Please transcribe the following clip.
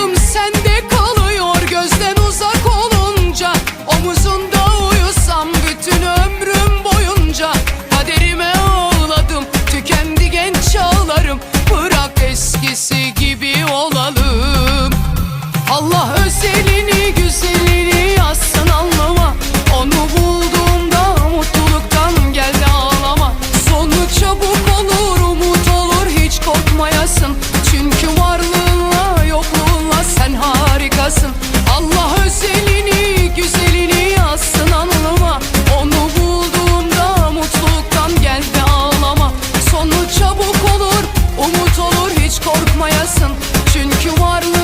aklım sende kalıyor gözden uzak olunca. Omuzunda uyusam bütün ömrüm boyunca. Kaderime ağladım tükendi genç çağlarım. Bırak eskisi gibi olalım. Allah özelini güzelini yazsın anlama. Onu bulduğumda mutluluktan geldi ağlama. Sonu çabuk ol Sonu çabuk olur, umut olur hiç korkmayasın. Çünkü varlık